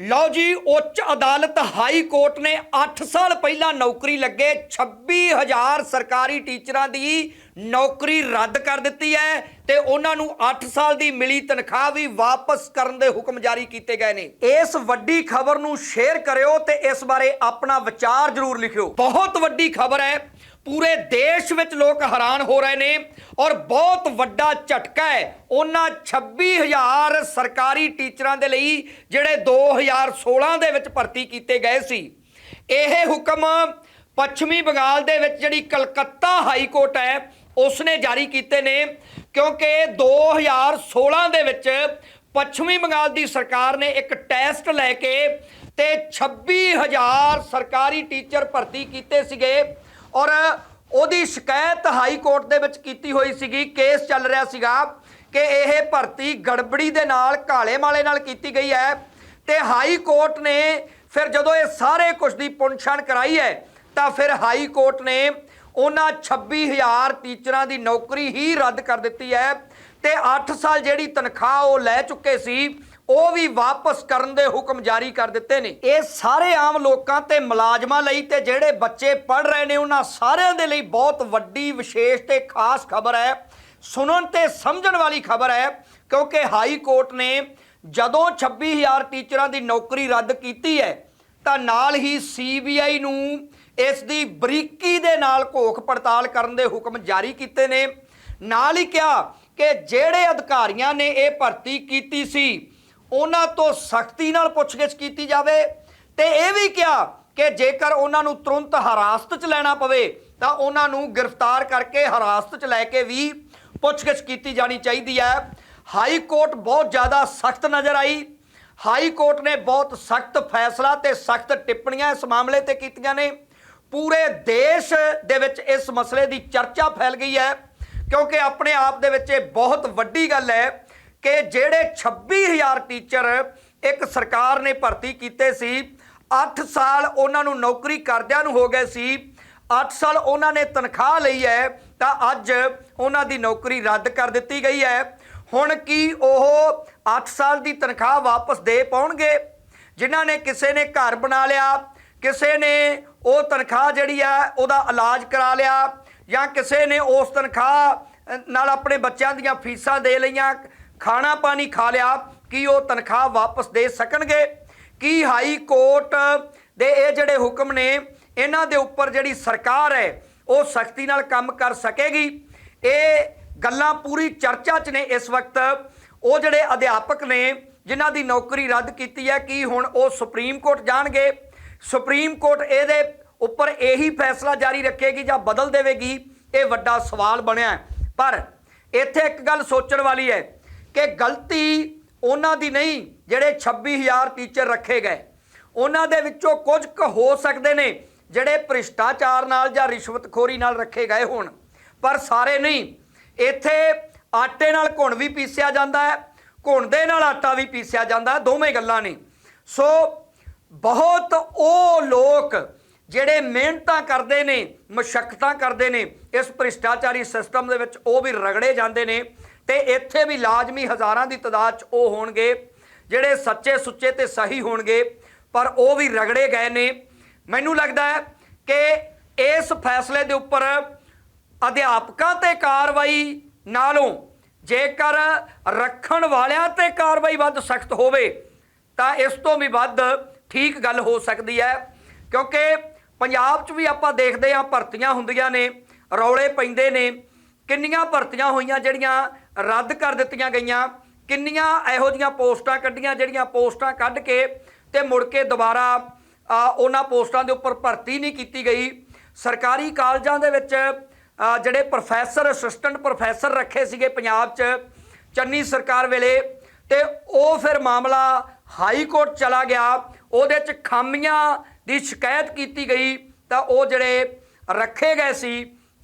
ਲਓ ਜੀ, ਉੱਚ ਅਦਾਲਤ ਹਾਈ ਕੋਰਟ ਨੇ 8 ਸਾਲ ਪਹਿਲਾਂ ਨੌਕਰੀ ਲੱਗੇ 26000 ਸਰਕਾਰੀ ਟੀਚਰਾਂ ਦੀ ਨੌਕਰੀ ਰੱਦ ਕਰ ਦਿੱਤੀ ਹੈ ਤੇ ਉਹਨਾਂ ਨੂੰ 8 ਸਾਲ ਦੀ ਮਿਲੀ ਤਨਖਾਹ ਵੀ ਵਾਪਸ ਕਰਨ ਦੇ ਹੁਕਮ ਜਾਰੀ ਕੀਤੇ ਗਏ ਨੇ। ਇਸ ਵੱਡੀ ਖਬਰ ਨੂੰ ਸ਼ੇਅਰ ਕਰਿਓ ਤੇ ਇਸ ਬਾਰੇ ਆਪਣਾ ਵਿਚਾਰ ਜ਼ਰੂਰ ਲਿਖਿਓ। ਬਹੁਤ ਵੱਡੀ ਖਬਰ ਹੈ। ਪੂਰੇ ਦੇਸ਼ ਵਿੱਚ ਲੋਕ ਹੈਰਾਨ ਹੋ ਰਹੇ ਨੇ ਔਰ ਬਹੁਤ ਵੱਡਾ ਝਟਕਾ ਹੈ। ਉਹਨਾਂ 26000 ਸਰਕਾਰੀ ਟੀਚਰਾਂ ਦੇ ਲਈ ਜਿਹੜੇ 2016 ਦੇ ਵਿੱਚ ਭਰਤੀ ਕੀਤੇ ਗਏ ਸੀ। ਇਹ ਹੁਕਮ ਪੱਛਮੀ ਬੰਗਾਲ ਦੇ ਵਿੱਚ ਜਿਹੜੀ ਕਲਕੱਤਾ ਹਾਈ ਕੋਰਟ ਹੈ ਉਸ ਨੇ ਜਾਰੀ ਕੀਤੇ ਨੇ ਕਿਉਂਕਿ 2016 ਦੇ ਵਿੱਚ ਪੱਛਮੀ ਬੰਗਾਲ ਦੀ ਸਰਕਾਰ ਨੇ ਇੱਕ ਟੈਸਟ ਲੈ ਕੇ ਤੇ 26000 ਸਰਕਾਰੀ ਟੀਚਰ ਭਰਤੀ ਕੀਤੇ ਸੀਗੇ। ਔਰ ਉਹਦੀ ਸ਼ਿਕਾਇਤ ਹਾਈ ਕੋਰਟ ਦੇ ਵਿੱਚ ਕੀਤੀ ਹੋਈ ਸੀਗੀ, ਕੇਸ ਚੱਲ ਰਿਹਾ ਸੀਗਾ ਕਿ ਇਹ ਭਰਤੀ ਗੜਬੜੀ ਦੇ ਨਾਲ ਕਾਲੇ ਮਾਲੇ ਨਾਲ ਕੀਤੀ ਗਈ ਹੈ ਤੇ ਹਾਈ ਕੋਰਟ ਨੇ ਫਿਰ ਜਦੋਂ ਇਹ ਸਾਰੇ ਕੁਝ ਦੀ ਪੁਣਛਾਣ ਕਰਾਈ ਹੈ, ਤਾਂ ਫਿਰ ਹਾਈ ਕੋਰਟ ਨੇ ਉਹਨਾਂ 26000 ਟੀਚਰਾਂ ਦੀ ਨੌਕਰੀ ਹੀ ਰੱਦ ਕਰ ਦਿੱਤੀ ਹੈ ਤੇ 8 ਸਾਲ ਜਿਹੜੀ ਤਨਖਾਹ ਉਹ ਲੈ ਚੁੱਕੇ ਸੀ ਉਹ ਵੀ ਵਾਪਸ ਕਰਨ ਦੇ ਹੁਕਮ ਜਾਰੀ ਕਰ ਦਿੱਤੇ ਨੇ। ਇਹ ਸਾਰੇ ਆਮ ਲੋਕਾਂ ਤੇ ਮੁਲਾਜ਼ਮਾਂ ਲਈ ਤੇ ਜਿਹੜੇ ਬੱਚੇ ਪੜ ਰਹੇ ਨੇ, ਉਹਨਾਂ ਸਾਰਿਆਂ ਦੇ ਲਈ ਬਹੁਤ ਵੱਡੀ, ਵਿਸ਼ੇਸ਼ ਤੇ ਖਾਸ ਖਬਰ ਹੈ। ਸੁਣਨ ਤੇ ਸਮਝਣ ਵਾਲੀ ਖਬਰ ਹੈ, ਕਿਉਂਕਿ ਹਾਈ ਕੋਰਟ ਨੇ ਜਦੋਂ 26000 ਟੀਚਰਾਂ ਦੀ ਨੌਕਰੀ ਰੱਦ ਕੀਤੀ ਹੈ, ਤਾਂ ਨਾਲ ਹੀ ਸੀਬੀਆਈ ਨੂੰ ਇਸ ਦੀ ਬਰੀਕੀ ਦੇ ਨਾਲ ਘੋਖ ਪੜਤਾਲ ਕਰਨ ਦੇ ਹੁਕਮ ਜਾਰੀ ਕੀਤੇ ਨੇ। ਨਾਲ ਹੀ ਕਿਹਾ ਕਿ ਜਿਹੜੇ ਅਧਿਕਾਰੀਆਂ ਨੇ ਇਹ ਭਰਤੀ ਕੀਤੀ ਸੀ ਉਹਨਾਂ ਤੋਂ ਸਖਤੀ ਨਾਲ ਪੁੱਛਗਿੱਛ ਕੀਤੀ ਜਾਵੇ ਤੇ ਇਹ ਵੀ ਕਿਹਾ ਕਿ ਜੇਕਰ ਉਹਨਾਂ ਨੂੰ ਤੁਰੰਤ ਹਰਾਸਤ 'ਚ ਲੈਣਾ ਪਵੇ, ਤਾਂ ਉਹਨਾਂ ਨੂੰ ਗ੍ਰਿਫਤਾਰ ਕਰਕੇ ਹਰਾਸਤ 'ਚ ਲੈ ਕੇ ਵੀ ਪੁੱਛਗਿੱਛ ਕੀਤੀ ਜਾਣੀ ਚਾਹੀਦੀ ਹੈ। ਹਾਈ ਕੋਰਟ ਬਹੁਤ ਜ਼ਿਆਦਾ ਸਖਤ ਨਜ਼ਰ ਆਈ। ਹਾਈ ਕੋਰਟ ਨੇ ਬਹੁਤ ਸਖਤ ਫੈਸਲਾ ਤੇ ਸਖਤ ਟਿੱਪਣੀਆਂ ਇਸ ਮਾਮਲੇ ਤੇ ਕੀਤੀਆਂ ਨੇ। ਪੂਰੇ ਦੇਸ਼ ਦੇ ਵਿੱਚ ਇਸ ਮਸਲੇ ਦੀ ਚਰਚਾ ਫੈਲ ਗਈ ਹੈ, ਕਿਉਂਕਿ ਆਪਣੇ ਆਪ ਦੇ ਵਿੱਚ ਇਹ ਬਹੁਤ ਵੱਡੀ ਗੱਲ ਹੈ ਕਿ ਜਿਹੜੇ 26000 ਟੀਚਰ ਇੱਕ ਸਰਕਾਰ ਨੇ ਭਰਤੀ ਕੀਤੇ ਸੀ 8 ਸਾਲ ਉਹਨਾਂ ਨੂੰ ਨੌਕਰੀ ਕਰਦਿਆਂ ਨੂੰ ਹੋ ਗਏ ਸੀ 8 ਸਾਲ ਉਹਨਾਂ ਨੇ ਤਨਖਾਹ ਲਈ ਹੈ, ਤਾਂ ਅੱਜ ਉਹਨਾਂ ਦੀ ਨੌਕਰੀ ਰੱਦ ਕਰ ਦਿੱਤੀ ਗਈ ਹੈ। ਹੁਣ ਕੀ ਉਹ 8 ਸਾਲ ਦੀ ਤਨਖਾਹ ਵਾਪਸ ਦੇ ਪਾਉਣਗੇ? ਜਿਨ੍ਹਾਂ ਨੇ ਕਿਸੇ ਨੇ ਘਰ ਬਣਾ ਲਿਆ, ਕਿਸੇ ਨੇ ਉਹ ਤਨਖਾਹ ਜਿਹੜੀ ਆ ਉਹਦਾ ਇਲਾਜ ਕਰਾ ਲਿਆ ਜਾਂ ਕਿਸੇ ਨੇ ਉਸ ਤਨਖਾਹ ਨਾਲ ਆਪਣੇ ਬੱਚਿਆਂ ਦੀਆਂ ਫੀਸਾਂ ਦੇ ਲਈਆਂ ਖਾਣਾ ਪਾਣੀ ਖਾ ਲਿਆ, ਕੀ ਉਹ ਤਨਖਾਹ ਵਾਪਸ ਦੇ ਸਕਣਗੇ? ਕੀ ਹਾਈ ਕੋਰਟ ਦੇ ਇਹ ਜਿਹੜੇ ਹੁਕਮ ਨੇ, ਇਹਨਾਂ ਦੇ ਉੱਪਰ ਜਿਹੜੀ ਸਰਕਾਰ ਹੈ, ਉਹ ਸਖਤੀ ਨਾਲ ਕੰਮ ਕਰ ਸਕੇਗੀ? ਇਹ ਗੱਲਾਂ ਪੂਰੀ ਚਰਚਾ 'ਚ ਨੇ ਇਸ ਵਕਤ। ਉਹ ਜਿਹੜੇ ਅਧਿਆਪਕ ਨੇ, ਜਿਨ੍ਹਾਂ ਦੀ ਨੌਕਰੀ ਰੱਦ ਕੀਤੀ ਹੈ, ਕੀ ਹੁਣ ਉਹ ਸੁਪਰੀਮ ਕੋਰਟ ਜਾਣਗੇ? ਸੁਪਰੀਮ ਕੋਰਟ ਇਹਦੇ ਉੱਪਰ ਇਹੀ ਫੈਸਲਾ ਜਾਰੀ ਰੱਖੇਗੀ ਜਾਂ ਬਦਲ ਦੇਵੇਗੀ? ਇਹ ਵੱਡਾ ਸਵਾਲ ਬਣਿਆ ਪਰ ਇੱਥੇ ਇੱਕ ਗੱਲ ਸੋਚਣ ਵਾਲੀ ਹੈ ਕਿ ਗਲਤੀ ਉਹਨਾਂ ਦੀ ਨਹੀਂ, ਜਿਹੜੇ 26000 ਟੀਚਰ ਰੱਖੇ ਗਏ। ਉਹਨਾਂ ਦੇ ਵਿੱਚੋਂ ਕੁਝ ਕੁ ਹੋ ਸਕਦੇ ਨੇ, ਜਿਹੜੇ ਭ੍ਰਿਸ਼ਟਾਚਾਰ ਨਾਲ ਜਾਂ ਰਿਸ਼ਵਤਖੋਰੀ ਨਾਲ ਰੱਖੇ ਗਏ ਹੋਣ। ਪਰ ਸਾਰੇ ਨਹੀਂ। ਇੱਥੇ ਆਟੇ ਨਾਲ ਘੁਣ ਵੀ ਪੀਸਿਆ ਜਾਂਦਾ ਹੈ ਘੁਣ ਦੇ ਨਾਲ ਆਟਾ ਵੀ ਪੀਸਿਆ ਜਾਂਦਾ ਦੋਵੇਂ ਗੱਲਾਂ ਨੇ। ਸੋ ਬਹੁਤ ਉਹ ਲੋਕ ਜਿਹੜੇ ਮਿਹਨਤਾਂ ਕਰਦੇ ਨੇ, ਮਸ਼ੱਕਤਾਂ ਕਰਦੇ ਨੇ, ਇਸ ਭ੍ਰਿਸ਼ਟਾਚਾਰੀ ਸਿਸਟਮ ਦੇ ਵਿੱਚ ਉਹ ਵੀ ਰਗੜੇ ਜਾਂਦੇ ਨੇ। ਤੇ ਇੱਥੇ ਵੀ ਲਾਜ਼ਮੀ ਹਜ਼ਾਰਾਂ ਦੀ ਤਾਦਾਦ 'ਚ ਉਹ ਹੋਣਗੇ, ਜਿਹੜੇ ਸੱਚੇ ਸੁੱਚੇ ਤੇ ਸਹੀ ਹੋਣਗੇ, ਪਰ ਉਹ ਵੀ ਰਗੜੇ ਗਏ ਨੇ। ਮੈਨੂੰ ਲੱਗਦਾ ਹੈ ਕਿ ਇਸ ਫੈਸਲੇ ਦੇ ਉੱਪਰ ਅਧਿਆਪਕਾਂ ਤੇ ਕਾਰਵਾਈ ਨਾਲੋਂ ਜੇਕਰ ਰੱਖਣ ਵਾਲਿਆਂ ਤੇ ਕਾਰਵਾਈ ਵੱਧ ਸਖਤ ਹੋਵੇ, ਤਾਂ ਇਸ ਤੋਂ ਵੀ ਵੱਧ ਠੀਕ ਗੱਲ ਹੋ ਸਕਦੀ ਹੈ। ਕਿਉਂਕਿ ਪੰਜਾਬ 'ਚ ਵੀ ਆਪਾਂ ਦੇਖਦੇ ਹਾਂ, ਭਰਤੀਆਂ ਹੁੰਦੀਆਂ ਨੇ, ਰੌਲੇ ਪੈਂਦੇ ਨੇ ਕਿੰਨੀਆਂ ਭਰਤੀਆਂ ਹੋਈਆਂ ਜਿਹੜੀਆਂ ਰੱਦ ਕਰ ਦਿੱਤੀਆਂ ਗਈਆਂ, ਕਿੰਨੀਆਂ ਇਹੋ ਜੀਆਂ ਪੋਸਟਾਂ ਕੱਢੀਆਂ, ਜਿਹੜੀਆਂ ਪੋਸਟਾਂ ਕੱਢ ਕੇ ਤੇ ਮੁੜ ਕੇ ਦੁਬਾਰਾ ਉਹਨਾਂ ਪੋਸਟਾਂ ਦੇ ਉੱਪਰ ਭਰਤੀ ਨਹੀਂ ਕੀਤੀ ਗਈ। ਸਰਕਾਰੀ ਕਾਲਜਾਂ ਦੇ ਵਿੱਚ ਜਿਹੜੇ ਪ੍ਰੋਫੈਸਰ ਅਸਿਸਟੈਂਟ ਪ੍ਰੋਫੈਸਰ ਰੱਖੇ ਸੀਗੇ ਪੰਜਾਬ 'ਚ, ਚੰਨੀ ਸਰਕਾਰ ਵੇਲੇ, ਤੇ ਉਹ ਫਿਰ ਮਾਮਲਾ ਹਾਈ ਕੋਰਟ ਚਲਾ ਗਿਆ। ਉਹਦੇ 'ਚ ਖਾਮੀਆਂ ਦੀ ਸ਼ਿਕਾਇਤ ਕੀਤੀ ਗਈ ਤਾਂ ਉਹ ਜਿਹੜੇ ਰੱਖੇ ਗਏ ਸੀ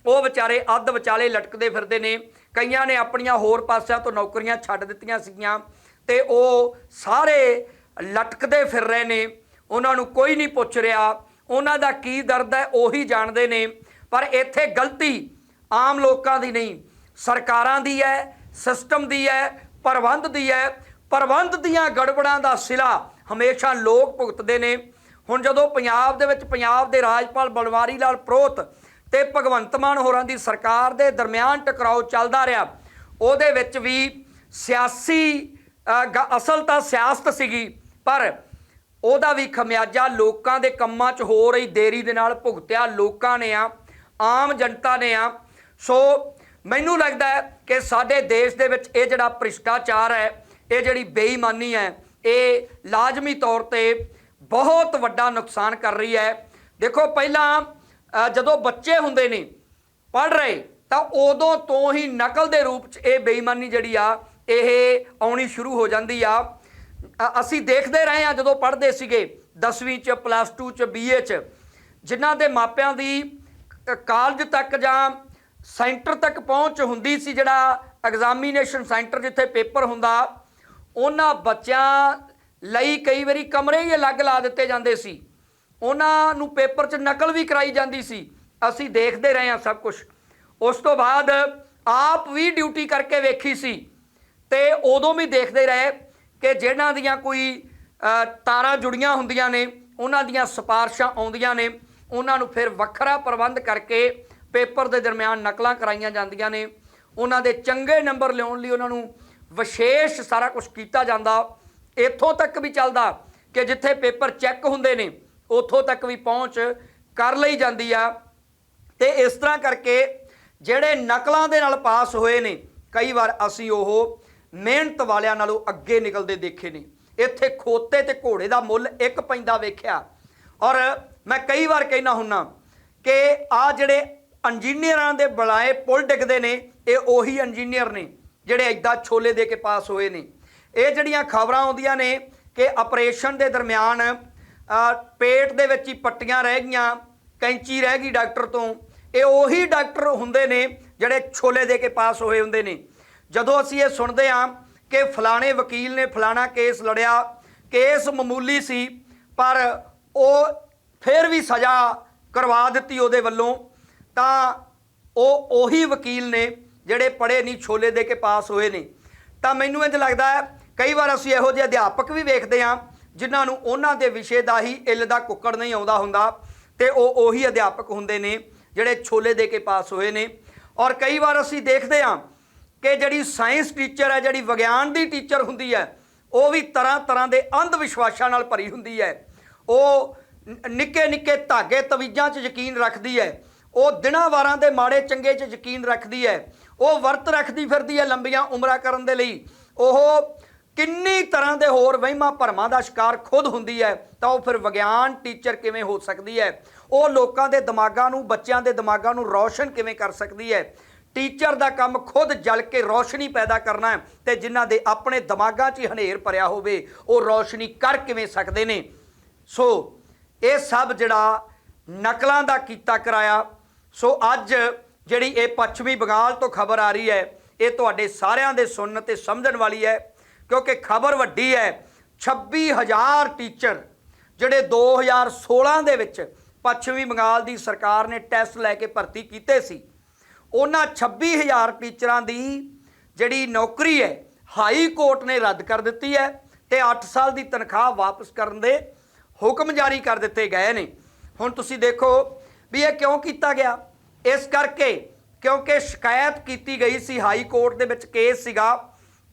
ਉਹ ਵਿਚਾਰੇ ਅੱਧ ਵਿਚਾਲੇ ਲਟਕਦੇ ਫਿਰਦੇ ਨੇ। ਕਈਆਂ ਨੇ ਆਪਣੀਆਂ ਹੋਰ ਪਾਸਿਆਂ ਤੋਂ ਨੌਕਰੀਆਂ ਛੱਡ ਦਿੱਤੀਆਂ ਸੀਗੀਆਂ ਤੇ ਉਹ ਸਾਰੇ ਲਟਕਦੇ ਫਿਰ ਰਹੇ ਨੇ। ਉਹਨਾਂ ਨੂੰ ਕੋਈ ਨਹੀਂ ਪੁੱਛ ਰਿਹਾ। ਉਹਨਾਂ ਦਾ ਕੀ ਦਰਦ ਹੈ ਉਹੀ ਜਾਣਦੇ ਨੇ। ਪਰ ਇੱਥੇ ਗਲਤੀ ਆਮ ਲੋਕਾਂ ਦੀ ਨਹੀਂ। ਸਰਕਾਰਾਂ ਦੀ ਹੈ, ਸਿਸਟਮ ਦੀ ਹੈ, ਪ੍ਰਬੰਧ ਦੀ ਹੈ। ਪ੍ਰਬੰਧ ਦੀਆਂ ਗੜਬੜਾਂ ਦਾ ਸਿਲਾ ਹਮੇਸ਼ਾ ਲੋਕ ਭੁਗਤਦੇ ਨੇ। ਹੁਣ ਜਦੋਂ ਪੰਜਾਬ ਦੇ ਵਿੱਚ ਪੰਜਾਬ ਦੇ ਰਾਜਪਾਲ ਬਲਵਾਰੀ ਲਾਲ ਪ੍ਰੋਤ ਤੇ ਭਗਵੰਤ ਮਾਨ ਹੋਰਾਂ ਦੀ ਸਰਕਾਰ ਦੇ ਦਰਮਿਆਨ ਟਕਰਾਓ ਚੱਲਦਾ ਰਿਹਾ। ਉਹਦੇ ਵਿੱਚ ਵੀ ਸਿਆਸੀ ਅਸਲ ਤਾਂ ਸਿਆਸਤ ਸੀਗੀ, ਪਰ ਉਹਦਾ ਵੀ ਖਮਿਆਜਾ ਲੋਕਾਂ ਦੇ ਕੰਮਾਂ 'ਚ ਹੋ ਰਹੀ ਦੇਰੀ ਦੇ ਨਾਲ ਭੁਗਤਿਆ ਲੋਕਾਂ ਨੇ ਆ, ਆਮ ਜਨਤਾ ਨੇ ਆ। ਸੋ ਮੈਨੂੰ ਲੱਗਦਾ ਹੈ ਕਿ ਸਾਡੇ ਦੇਸ਼ ਦੇ ਵਿੱਚ ਇਹ ਜਿਹੜਾ ਭ੍ਰਿਸ਼ਟਾਚਾਰ ਹੈ, ਇਹ ਜਿਹੜੀ ਬੇਈਮਾਨੀ ਹੈ, ਇਹ ਲਾਜ਼ਮੀ ਤੌਰ ਤੇ ਬਹੁਤ ਵੱਡਾ ਨੁਕਸਾਨ ਕਰ ਰਹੀ ਹੈ। ਦੇਖੋ, ਪਹਿਲਾਂ ਜਦੋਂ ਬੱਚੇ ਹੁੰਦੇ ਨੇ ਪੜ ਰਹੇ, ਤਾਂ ਉਦੋਂ ਤੋਂ ਹੀ ਨਕਲ ਦੇ ਰੂਪ 'ਚ ਇਹ ਬੇਈਮਾਨੀ ਜਿਹੜੀ ਆ, ਇਹ ਆਉਣੀ ਸ਼ੁਰੂ ਹੋ ਜਾਂਦੀ ਆ। ਅਸੀਂ ਦੇਖਦੇ ਰਹੇ ਆ ਜਦੋਂ ਪੜ੍ਹਦੇ ਸੀਗੇ 10ਵੀਂ ਚ ਪਲੱਸ 2 ਚ ਬੀਏ ਚ, ਜਿਨ੍ਹਾਂ ਦੇ ਮਾਪਿਆਂ ਦੀ ਕਾਲਜ ਤੱਕ ਜਾਂ ਸੈਂਟਰ ਤੱਕ ਪਹੁੰਚ ਹੁੰਦੀ ਸੀ ਜਿਹੜਾ ਐਗਜ਼ਾਮੀਨੇਸ਼ਨ ਸੈਂਟਰ ਜਿੱਥੇ ਪੇਪਰ ਹੁੰਦਾ, ਉਹਨਾਂ ਬੱਚਿਆਂ ਲਈ ਕਈ ਵਾਰੀ ਕਮਰੇ ਹੀ ਅਲੱਗ ਲਾ ਦਿੱਤੇ ਜਾਂਦੇ ਸੀ। ਉਹਨਾਂ ਨੂੰ ਪੇਪਰ 'ਚ ਨਕਲ ਵੀ ਕਰਾਈ ਜਾਂਦੀ ਸੀ। ਅਸੀਂ ਦੇਖਦੇ ਰਹੇ ਹਾਂ ਸਭ ਕੁਝ ਉਸ ਤੋਂ ਬਾਅਦ ਆਪ ਵੀ ਡਿਊਟੀ ਕਰਕੇ ਵੇਖੀ ਸੀ। ਤੇ ਉਦੋਂ ਵੀ ਦੇਖਦੇ ਰਹੇ ਕਿ ਜਿਹਨਾਂ ਦੀਆਂ ਕੋਈ ਤਾਰਾਂ ਜੁੜੀਆਂ ਹੁੰਦੀਆਂ ਨੇ, ਉਹਨਾਂ ਦੀਆਂ ਸਿਫਾਰਸ਼ਾਂ ਆਉਂਦੀਆਂ ਨੇ, ਉਹਨਾਂ ਨੂੰ ਫਿਰ ਵੱਖਰਾ ਪ੍ਰਬੰਧ ਕਰਕੇ ਪੇਪਰ ਦੇ ਦਰਮਿਆਨ ਨਕਲਾਂ ਕਰਾਈਆਂ ਜਾਂਦੀਆਂ ਨੇ। ਉਹਨਾਂ ਦੇ ਚੰਗੇ ਨੰਬਰ ਲਿਆਉਣ ਲਈ ਉਹਨਾਂ ਨੂੰ ਵਿਸ਼ੇਸ਼ ਸਾਰਾ ਕੁਝ ਕੀਤਾ ਜਾਂਦਾ। ਇੱਥੋਂ ਤੱਕ ਵੀ ਚੱਲਦਾ ਕਿ ਜਿੱਥੇ ਪੇਪਰ ਚੈੱਕ ਹੁੰਦੇ ਨੇ ਉੱਥੋਂ ਤੱਕ ਵੀ ਪਹੁੰਚ ਕਰ ਲਈ ਜਾਂਦੀ ਆ। ਤੇ ਇਸ ਤਰ੍ਹਾਂ ਕਰਕੇ ਜਿਹੜੇ ਨਕਲਾਂ ਦੇ ਨਾਲ ਪਾਸ ਹੋਏ ਨੇ, ਕਈ ਵਾਰ ਅਸੀਂ ਉਹ ਮਿਹਨਤ ਵਾਲਿਆਂ ਨਾਲੋਂ ਅੱਗੇ ਨਿਕਲਦੇ ਦੇਖੇ ਨੇ। ਇੱਥੇ ਖੋਤੇ ਤੇ ਘੋੜੇ ਦਾ ਮੁੱਲ ਇੱਕ ਪੈਂਦਾ ਵੇਖਿਆ। ਔਰ ਮੈਂ ਕਈ ਵਾਰ ਕਹਿਣਾ ਹੁੰਨਾ ਕਿ ਆ ਜਿਹੜੇ ਇੰਜੀਨੀਅਰਾਂ ਦੇ ਬੁਲਾਏ ਪੁਲ ਡਿੱਗਦੇ ਨੇ, ਇਹ ਉਹੀ ਇੰਜੀਨੀਅਰ ਨੇ ਜਿਹੜੇ ਐਦਾਂ ਛੋਲੇ ਦੇ ਕੇ ਪਾਸ ਹੋਏ ਨੇ। ਇਹ ਜਿਹੜੀਆਂ ਖਬਰਾਂ ਆਉਂਦੀਆਂ ਨੇ ਕਿ ਆਪਰੇਸ਼ਨ ਦੇ ਦਰਮਿਆਨ ਪੇਟ ਦੇ ਵਿੱਚ ਹੀ ਪੱਟੀਆਂ ਰਹਿ ਗਈਆਂ, ਕੈਂਚੀ ਰਹਿ ਗਈ ਡਾਕਟਰ ਤੋਂ। ਇਹ ਉਹੀ ਡਾਕਟਰ ਹੁੰਦੇ ਨੇ ਜਿਹੜੇ ਛੋਲੇ ਦੇ ਕੇ ਪਾਸ ਹੋਏ ਹੁੰਦੇ ਨੇ। ਜਦੋਂ ਅਸੀਂ ਇਹ ਸੁਣਦੇ ਹਾਂ ਕਿ ਫਲਾਣੇ ਵਕੀਲ ਨੇ ਫਲਾਣਾ ਕੇਸ ਲੜਿਆ, ਕੇਸ ਮਾਮੂਲੀ ਸੀ, ਪਰ ਉਹ ਫਿਰ ਵੀ ਸਜ਼ਾ ਕਰਵਾ ਦਿੱਤੀ ਉਹਦੇ ਵੱਲੋਂ, ਤਾਂ ਉਹ ਉਹੀ ਵਕੀਲ ਨੇ ਜਿਹੜੇ ਪੜ੍ਹੇ ਨਹੀਂ, ਛੋਲੇ ਦੇ ਕੇ ਪਾਸ ਹੋਏ ਨੇ। ਤਾਂ ਮੈਨੂੰ ਇੰਜ ਲੱਗਦਾ ਹੈ, ਕਈ ਵਾਰ ਅਸੀਂ ਇਹੋ ਜਿਹੇ ਅਧਿਆਪਕ ਵੀ ਵੇਖਦੇ ਹਾਂ ਜਿਨ੍ਹਾਂ ਨੂੰ ਉਹਨਾਂ ਦੇ ਵਿਸ਼ੇ ਦਾ ਹੀ ਇੱਲ ਦਾ ਕੁੱਕੜ ਨਹੀਂ ਆਉਂਦਾ ਹੁੰਦਾ ਤੇ ਉਹ ਉਹੀ ਅਧਿਆਪਕ ਹੁੰਦੇ ਨੇ ਜਿਹੜੇ ਛੋਲੇ ਦੇ ਕੇ ਪਾਸ ਹੋਏ ਨੇ। ਔਰ ਕਈ ਵਾਰ ਅਸੀਂ ਦੇਖਦੇ ਹਾਂ ਕਿ ਜਿਹੜੀ ਸਾਇੰਸ ਟੀਚਰ ਹੈ, ਜਿਹੜੀ ਵਿਗਿਆਨ ਦੀ ਟੀਚਰ ਹੁੰਦੀ ਹੈ, ਉਹ ਵੀ ਤਰ੍ਹਾਂ ਤਰ੍ਹਾਂ ਦੇ ਅੰਧ ਵਿਸ਼ਵਾਸਾਂ ਨਾਲ ਭਰੀ ਹੁੰਦੀ ਹੈ। ਉਹ ਨਿੱਕੇ ਨਿੱਕੇ ਧਾਗੇ ਤਵੀਜ਼ਾਂ 'ਚ ਯਕੀਨ ਰੱਖਦੀ ਹੈ। ਉਹ ਦਿਨਾਂ ਵਾਰਾਂ ਦੇ ਮਾੜੇ ਚੰਗੇ 'ਚ ਯਕੀਨ ਰੱਖਦੀ ਹੈ। ਉਹ ਵਰਤ ਰੱਖਦੀ ਫਿਰਦੀ ਹੈ ਲੰਬੀਆਂ ਉਮਰਾਂ ਕਰਨ ਦੇ ਲਈ। ਉਹ ਕਿੰਨੀ ਤਰ੍ਹਾਂ ਦੇ ਹੋਰ ਵਹਿਮਾਂ ਭਰਮਾਂ ਦਾ ਸ਼ਿਕਾਰ ਖੁਦ ਹੁੰਦੀ ਹੈ, ਤਾਂ ਉਹ ਫਿਰ ਵਿਗਿਆਨ ਟੀਚਰ ਕਿਵੇਂ ਹੋ ਸਕਦੀ ਹੈ? ਉਹ ਲੋਕਾਂ ਦੇ ਦਿਮਾਗਾਂ ਨੂੰ, ਬੱਚਿਆਂ ਦੇ ਦਿਮਾਗਾਂ ਨੂੰ ਰੌਸ਼ਨ ਕਿਵੇਂ ਕਰ ਸਕਦੀ ਹੈ? ਟੀਚਰ ਦਾ ਕੰਮ ਖੁਦ ਜਲ ਕੇ ਰੌਸ਼ਨੀ ਪੈਦਾ ਕਰਨਾ ਹੈ ਤੇ ਜਿਨ੍ਹਾਂ ਦੇ ਆਪਣੇ ਦਿਮਾਗਾਂ 'ਚ ਹੀ ਹਨੇਰ ਭਰਿਆ ਹੋਵੇ, ਉਹ ਰੌਸ਼ਨੀ ਕਰ ਕਿਵੇਂ ਸਕਦੇ ਨੇ? ਸੋ, ਇਹ ਸਭ ਜਿਹੜਾ ਨਕਲਾਂ ਦਾ ਕੀਤਾ ਕਰਾਇਆ, ਸੋ ਅੱਜ ਜਿਹੜੀ ਇਹ ਪੱਛਮੀ ਬੰਗਾਲ ਤੋਂ ਖਬਰ ਆ ਰਹੀ ਹੈ, ਇਹ ਤੁਹਾਡੇ ਸਾਰਿਆਂ ਦੇ ਸੁਣਨ ਤੇ ਸਮਝਣ ਵਾਲੀ ਹੈ। ਕਿਉਂਕਿ ਖਬਰ ਵੱਡੀ ਹੈ 26000 ਟੀਚਰ ਜਿਹੜੇ 2016 ਦੇ ਵਿੱਚ ਪੱਛਮੀ ਬੰਗਾਲ ਦੀ ਸਰਕਾਰ ਨੇ ਟੈਸਟ ਲੈ ਕੇ ਭਰਤੀ ਕੀਤੇ ਸੀ, ਉਹਨਾਂ 26000 ਟੀਚਰਾਂ ਦੀ ਜਿਹੜੀ ਨੌਕਰੀ ਹੈ, ਹਾਈ ਕੋਰਟ ਨੇ ਰੱਦ ਕਰ ਦਿੱਤੀ ਹੈ ਤੇ 8 ਸਾਲ ਦੀ ਤਨਖਾਹ ਵਾਪਸ ਕਰਨ ਦੇ ਹੁਕਮ ਜਾਰੀ ਕਰ ਦਿੱਤੇ ਗਏ ਨੇ। ਹੁਣ ਤੁਸੀਂ ਦੇਖੋ ਵੀ ਇਹ ਕਿਉਂ ਕੀਤਾ ਗਿਆ? ਇਸ ਕਰਕੇ ਕਿਉਂਕਿ ਸ਼ਿਕਾਇਤ ਕੀਤੀ ਗਈ ਸੀ, ਹਾਈ ਕੋਰਟ ਦੇ ਵਿੱਚ ਕੇਸ ਸੀਗਾ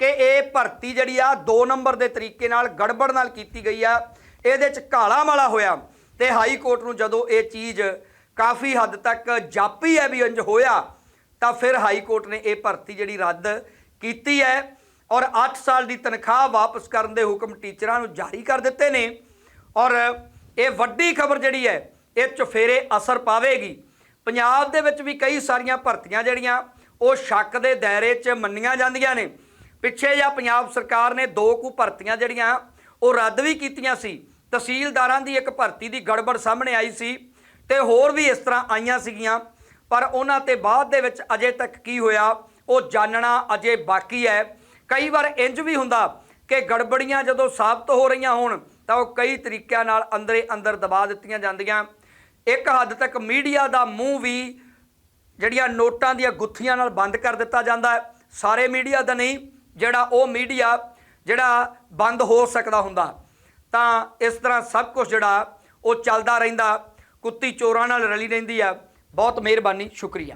ਕਿ ਇਹ ਭਰਤੀ ਜਿਹੜੀ ਆ 2 ਨੰਬਰ ਦੇ ਤਰੀਕੇ ਨਾਲ ਗੜਬੜ ਨਾਲ ਕੀਤੀ ਗਈ ਆ। ਇਹਦੇ ਚ ਕਾਲਾ ਮਾਲਾ ਹੋਇਆ ਤੇ ਹਾਈ ਕੋਰਟ ਨੂੰ ਜਦੋਂ ਇਹ ਚੀਜ਼ ਕਾਫੀ ਹੱਦ ਤੱਕ ਜਾਪੀ ਹੈ ਵੀ ਇੰਜ ਹੋਇਆ, ਤਾਂ ਫਿਰ ਹਾਈ ਕੋਰਟ ਨੇ ਇਹ ਭਰਤੀ ਜਿਹੜੀ ਰੱਦ ਕੀਤੀ ਹੈ ਔਰ 8 ਸਾਲ ਦੀ ਤਨਖਾਹ ਵਾਪਸ ਕਰਨ ਦੇ ਹੁਕਮ ਟੀਚਰਾਂ ਨੂੰ ਜਾਰੀ ਕਰ ਦਿੱਤੇ ਨੇ ਔਰ ਇਹ ਵੱਡੀ ਖਬਰ ਜਿਹੜੀ ਹੈ, ਇਹ ਚੁਫੇਰੇ ਅਸਰ ਪਾਵੇਗੀ। ਪੰਜਾਬ ਦੇ ਵਿੱਚ ਵੀ ਕਈ ਸਾਰੀਆਂ ਭਰਤੀਆਂ ਜਿਹੜੀਆਂ, ਉਹ ਸ਼ੱਕ ਦੇ ਦਾਇਰੇ 'ਚ ਮੰਨੀਆਂ ਜਾਂਦੀਆਂ ਨੇ। ਪਿੱਛੇ ਜਾਂ ਪੰਜਾਬ ਸਰਕਾਰ ਨੇ ਦੋ ਕੁ ਭਰਤੀਆਂ ਜਿਹੜੀਆਂ, ਉਹ ਰੱਦ ਵੀ ਕੀਤੀਆਂ ਸੀ। ਤਹਿਸੀਲਦਾਰਾਂ ਦੀ ਇੱਕ ਭਰਤੀ ਦੀ ਗੜਬੜ ਸਾਹਮਣੇ ਆਈ ਸੀ ਤੇ ਹੋਰ ਵੀ ਇਸ ਤਰ੍ਹਾਂ ਆਈਆਂ ਸੀਗੀਆਂ। ਪਰ ਉਹਨਾਂ ਤੇ ਬਾਅਦ ਦੇ ਵਿੱਚ ਅਜੇ ਤੱਕ ਕੀ ਹੋਇਆ, ਉਹ ਜਾਣਨਾ ਅਜੇ ਬਾਕੀ ਹੈ। ਕਈ ਵਾਰ ਇੰਜ ਵੀ ਹੁੰਦਾ ਕਿ ਗੜਬੜੀਆਂ ਜਦੋਂ ਸਾਬਤ ਹੋ ਰਹੀਆਂ ਹੋਣ, ਤਾਂ ਉਹ ਕਈ ਤਰੀਕਿਆਂ ਨਾਲ ਅੰਦਰੇ ਅੰਦਰ ਦਬਾ ਦਿੱਤੀਆਂ ਜਾਂਦੀਆਂ। ਇੱਕ ਹੱਦ ਤੱਕ ਮੀਡੀਆ ਦਾ ਮੂੰਹ ਵੀ ਜਿਹੜੀਆਂ ਨੋਟਾਂ ਦੀਆਂ ਗੁੱਥੀਆਂ ਨਾਲ ਬੰਦ ਕਰ ਦਿੱਤਾ ਜਾਂਦਾ। ਸਾਰੇ ਮੀਡੀਆ ਦਾ ਨਹੀਂ ਜਿਹੜਾ ਉਹ ਮੀਡੀਆ ਜਿਹੜਾ ਬੰਦ ਹੋ ਸਕਦਾ ਹੁੰਦਾ, ਤਾਂ ਇਸ ਤਰ੍ਹਾਂ ਸਭ ਕੁਝ ਜਿਹੜਾ ਉਹ ਚੱਲਦਾ ਰਹਿੰਦਾ, ਕੁੱਤੀ ਚੋਰਾਂ ਨਾਲ ਰਲੀ ਰਹਿੰਦੀ ਆ। ਬਹੁਤ ਮਿਹਰਬਾਨੀ, ਸ਼ੁਕਰੀਆ।